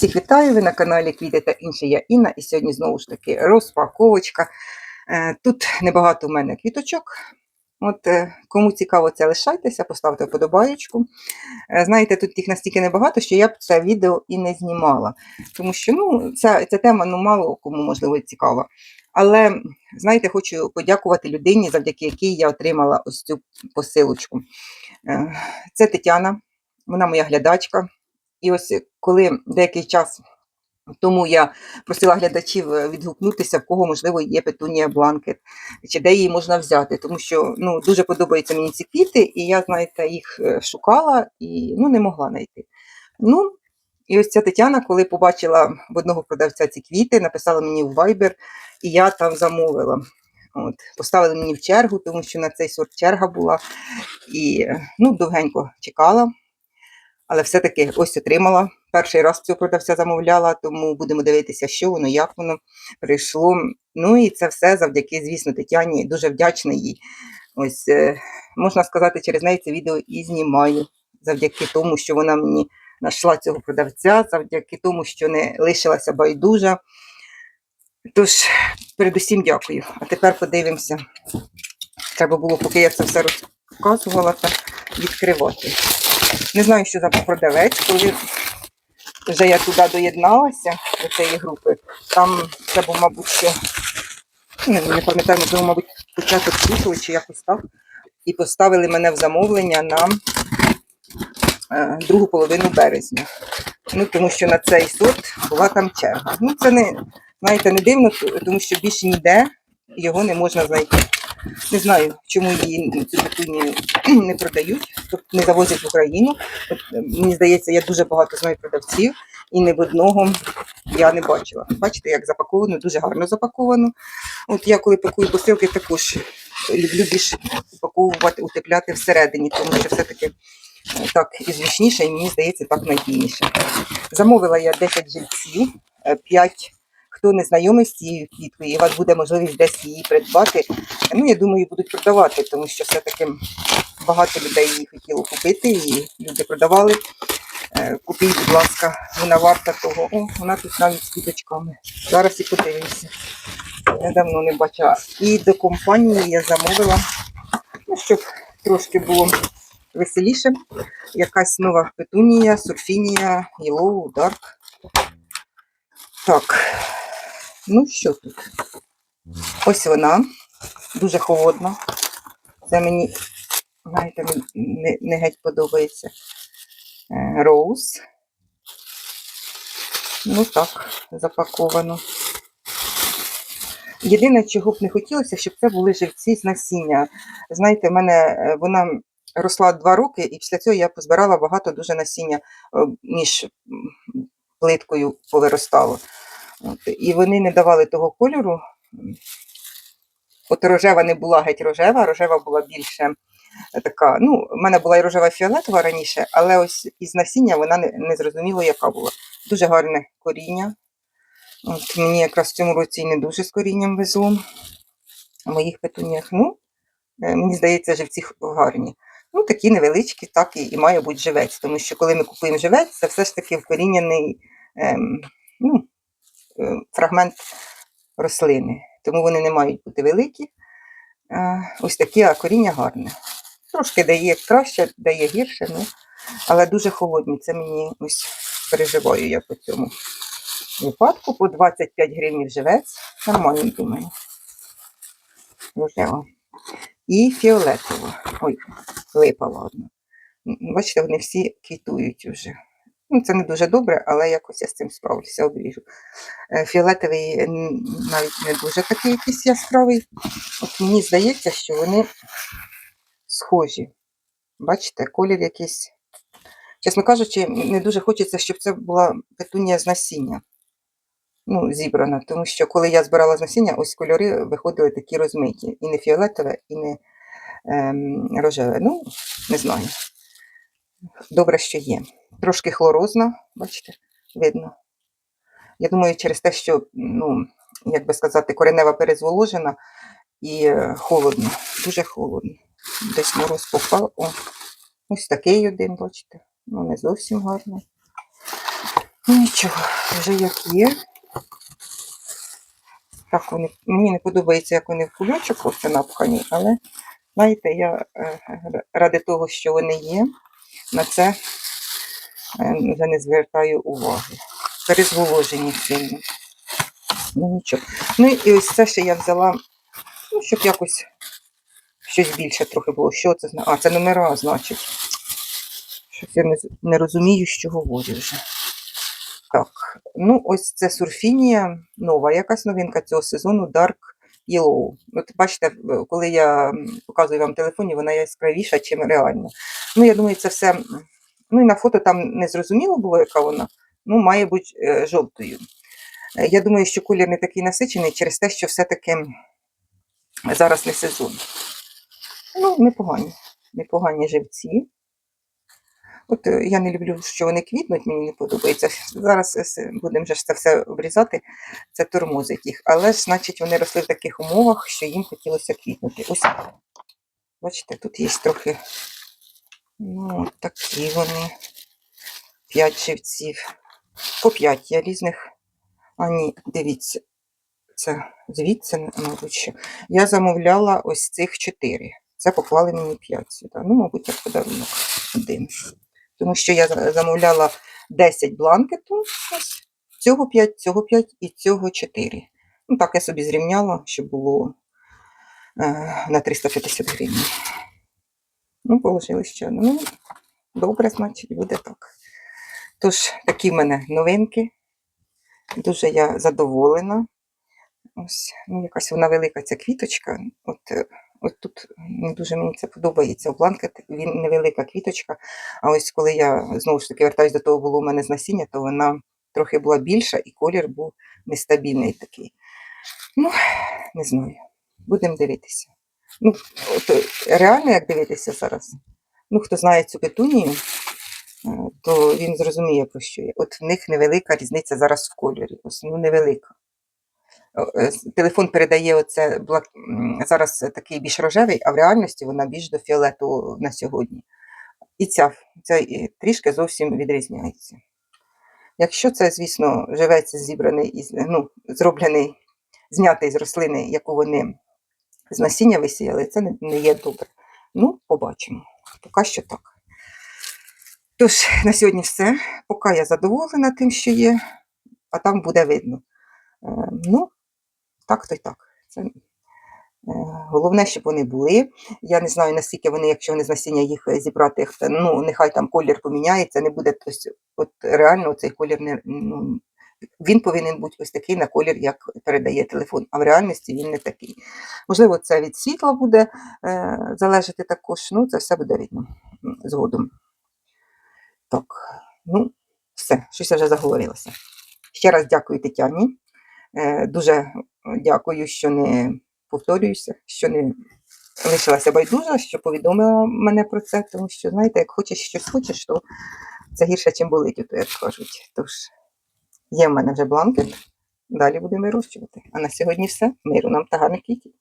Всіх вітаю, ви на каналі Квіти та інше. Я Інна, і сьогодні знову ж таки розпаковочка. Е, Тут небагато в мене квіточок. От е, кому цікаво, це лишайтеся, поставте вподобаєчку. Е, Знаєте, тут їх настільки небагато, що я б це відео і не знімала. Тому що ну, ця, ця тема ну, мало кому можливо цікава. Але знаєте, хочу подякувати людині, завдяки якій я отримала ось цю посилочку. Це Тетяна, вона моя глядачка. І ось коли деякий час тому я просила глядачів е, відгукнутися, в кого, можливо, є петунія бланкет, чи де її можна взяти, тому що ну, дуже подобаються мені ці квіти, і я, знаєте, їх е, шукала і ну, не могла знайти. Ну, і ось ця Тетяна, коли побачила в одного продавця ці квіти, написала мені в Viber, і я там замовила. От, поставили мені в чергу, тому що на цей сорт черга була. І е, ну, довгенько чекала. Але все-таки ось отримала. Перший раз цього продавця замовляла, тому будемо дивитися, що воно, як воно прийшло. Ну і це все завдяки, звісно, Тетяні. Дуже вдячна їй. Ось е, можна сказати, через неї це відео і знімаю. Завдяки тому, що вона мені знайшла цього продавця, завдяки тому, що не лишилася байдужа. Тож, передусім дякую. А тепер подивимося. Треба було, поки я це все розказувала, та відкривати. Не знаю, що за продавець, коли вже я туди доєдналася до цієї групи. Там це був, мабуть, що не, не пам'ятаю, можливо, мабуть, початок квіту чи якось так. І поставили мене в замовлення на е, другу половину березня. Ну, тому що на цей сорт була там черга. Ну, це не, знаєте, не дивно, тому що більше ніде його не можна знайти. Не знаю, чому її цю петунію не продають, тобто не завозять в Україну. От, е, мені здається, я дуже багато знаю продавців, і ні в одного я не бачила. Бачите, як запаковано, дуже гарно запаковано. От я коли пакую посилки, також люблю більш упаковувати, утепляти всередині, тому що все-таки е, так і зручніше, і мені здається, так надійніше. Замовила я 10 жильців, 5 хто не знайомий з цією квіткою, і у вас буде можливість десь її придбати. Ну, я думаю, будуть продавати, тому що все-таки багато людей її хотіло купити, і люди продавали. Е, Купіть, будь ласка, вона варта того. О, вона тут навіть з квіточками. Зараз і подивимося. Давно не бачила. І до компанії я замовила, ну, щоб трошки було веселіше. Якась нова петунія, сурфінія, Yellow, Dark. Так, ну що тут? Ось вона, дуже холодна. Це мені, знаєте, не, не, геть подобається. Е, Роуз. Ну так, запаковано. Єдине, чого б не хотілося, щоб це були живці з насіння. Знаєте, в мене е, вона росла два роки, і після цього я позбирала багато дуже насіння е, між плиткою повиростало. От, і вони не давали того кольору. От рожева не була геть рожева, рожева була більше така. Ну, в мене була і рожева фіолетова раніше, але ось із насіння вона не, не зрозуміло, яка була. Дуже гарне коріння. От мені якраз в цьому році не дуже з корінням везло моїх петуніях. Ну, е, мені здається, живці гарні. Ну, такі невеличкі, так і, і має бути живець. Тому що коли ми купуємо живець, це все ж таки вкорінений ем, ну, е, фрагмент рослини. Тому вони не мають бути великі. Ось такі, а коріння гарне. Трошки дає краще, дає гірше, ну, але дуже холодні. Це мені ось переживаю я по цьому випадку. По 25 гривень живець. Нормально, думаю. Рожева. І фіолетова. Ой, випала одна. Бачите, вони всі квітують уже. Ну, це не дуже добре, але якось я з цим справлюся, обріжу. Е, Фіолетовий навіть не дуже такий якийсь яскравий. От мені здається, що вони схожі. Бачите, колір якийсь. Чесно кажучи, не дуже хочеться, щоб це була петунія з насіння. Ну, зібрана, тому що коли я збирала з насіння, ось кольори виходили такі розмиті. І не фіолетове, і не ем, рожеве. Ну, не знаю. Добре, що є. Трошки хлорозна, бачите, видно. Я думаю, через те, що, ну, як би сказати, коренева перезволожена і е, холодно, дуже холодно. Десь мороз попав. О, ось такий один, бачите. Ну, не зовсім гарний. Ну нічого, вже як є. Так, вони, мені не подобається, як вони в кульочок ось напхані, але знаєте, я е, ради того, що вони є, на це е, вже не звертаю уваги. Перезволожені сильно. Ну нічого. Ну і ось це ще я взяла, ну, щоб якось щось більше трохи було. Що це? А, це номера, значить. Щось я не, не розумію, що говорю вже. Так, ну ось це сурфінія нова, якась новинка цього сезону Dark Yellow. От бачите, коли я показую вам в телефоні, вона яскравіша, чим реально. Ну, я думаю, це все. Ну і на фото там не зрозуміло було, яка вона. Ну, має бути е, жовтою. Е, Я думаю, що колір не такий насичений через те, що все-таки зараз не сезон. Ну, непогані. Непогані живці. От е, я не люблю, що вони квітнуть, мені не подобається. Зараз е, будемо вже це все обрізати, це тормозить їх. Але ж, значить, вони росли в таких умовах, що їм хотілося квітнути. Ось, бачите, тут є трохи, ну, такі вони. П'ять живців. По п'ять я різних. А ні, дивіться, це звідси, мабуть, що. Я замовляла ось цих чотири. Це поклали мені п'ять сюди. Ну, мабуть, як подарунок один. Тому що я замовляла 10 бланкету. Ось. Цього 5, цього 5 і цього 4. Ну, так я собі зрівняла, щоб було е, на 350 гривень. Ну, положили ще. Ну, добре, значить, буде так. Тож, такі в мене новинки. Дуже я задоволена. Ось, ну, якась вона велика ця квіточка. От, е, от тут дуже мені це подобається. Бланкет, він невелика квіточка. А ось коли я знову ж таки вертаюсь до того, було у мене з насіння, то вона трохи була більша і колір був нестабільний такий. Ну, не знаю. Будемо дивитися. Ну, от, е, реально, як дивитися зараз. Ну, хто знає цю петунію, е, то він зрозуміє, про що я. От в них невелика різниця зараз в кольорі. Ось, ну, невелика. Е, Телефон передає оце блак... зараз такий більш рожевий, а в реальності вона більш до фіолетового на сьогодні. І ця, ця трішки зовсім відрізняється. Якщо це, звісно, живець зібраний із, ну, зроблений, знятий з рослини, яку вони з насіння висіяли, це не, не є добре. Ну, побачимо. Поки що так. Тож, на сьогодні все. Поки я задоволена тим, що є, а там буде видно. Е, ну, так то й так. Це, е, головне, щоб вони були. Я не знаю, наскільки вони, якщо вони з насіння їх е, зібрати, ну, нехай там колір поміняється, не буде ось, от реально цей колір не. Ну, він повинен бути ось такий на колір, як передає телефон, а в реальності він не такий. Можливо, це від світла буде е, залежати також, ну це все буде видно згодом. Так, ну, все, щось я вже заговорилася. Ще раз дякую Тетяні. Е, Дуже дякую, що не повторююся, що не лишилася байдужа, що повідомила мене про це, тому що, знаєте, як хочеш щось хочеш, то це гірше, чим болить, то як кажуть. Тож є в мене вже бланкет, далі будемо вирощувати. А на сьогодні все. Миру нам та гарних квітів.